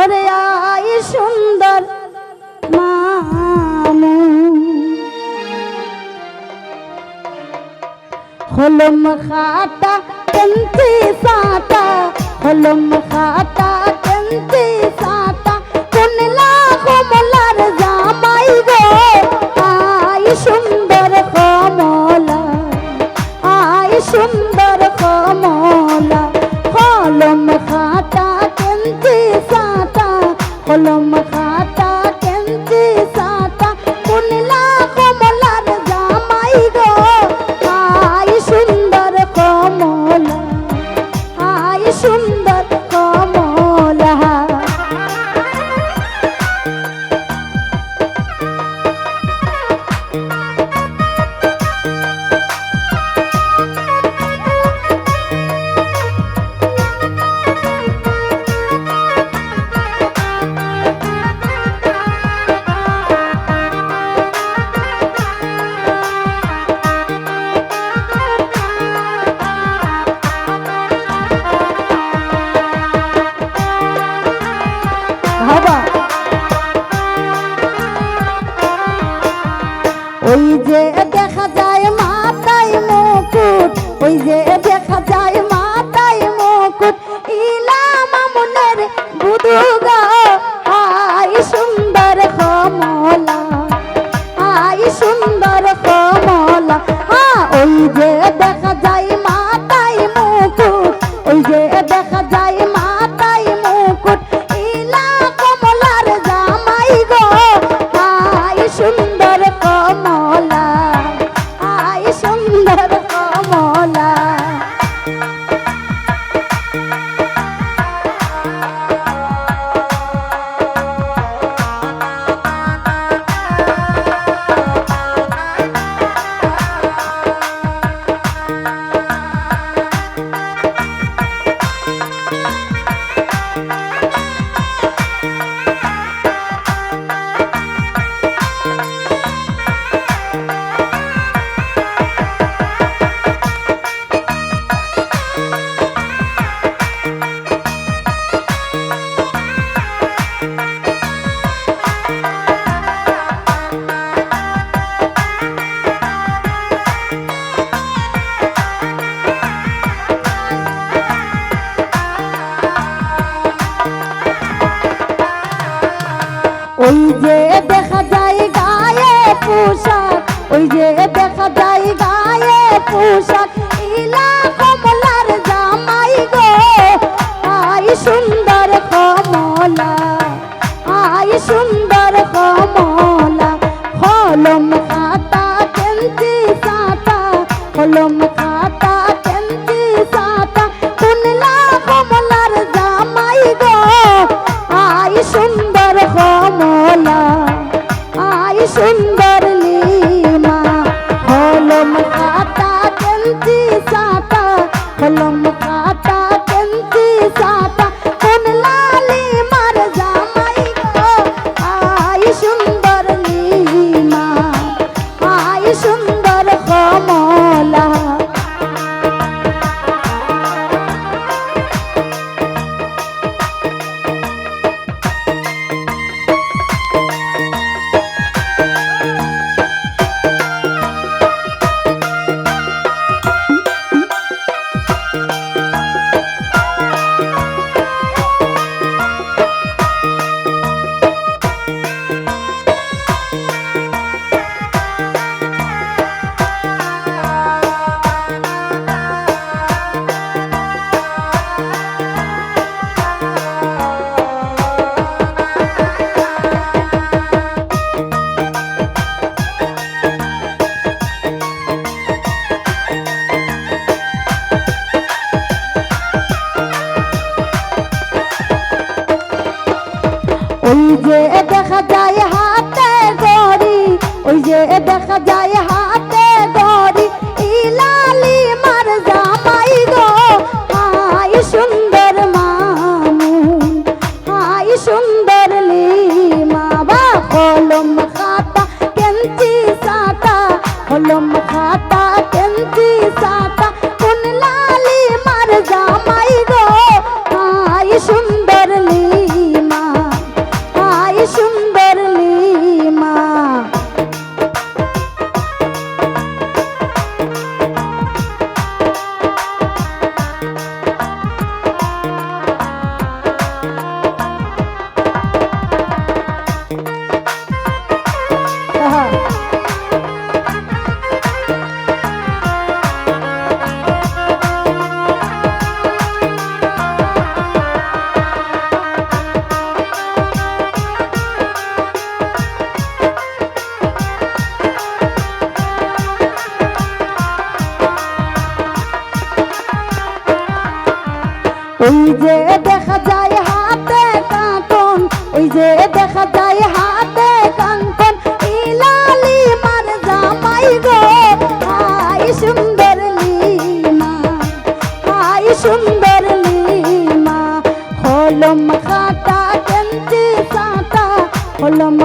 ওরে আই সুন্দর মানু হলম খাটা কেন্তি সাটা হলম খাটা কেন্তি সাটা কুনলা কমলার জামাই গো। আই সুন্দর কমলা, আই সুন্দর কমলা কলম ওই যে দেখা যায় গায়ে পোশাক ওই যে দেখা যায় গায়ে পোশাক। সুন্দর লীমা কলম খাতা চলতি সাতা কলম দেখা যায় ওই যে দেখা যায় হাতে কাঁকন, ওই যে দেখা যায় হাতে কাঙ্কন ইলালি মার জামাই গো, হাই সুন্দর লিমা হাই সুন্দর লিমা হলম খাতা কেন্তি সাতা হলম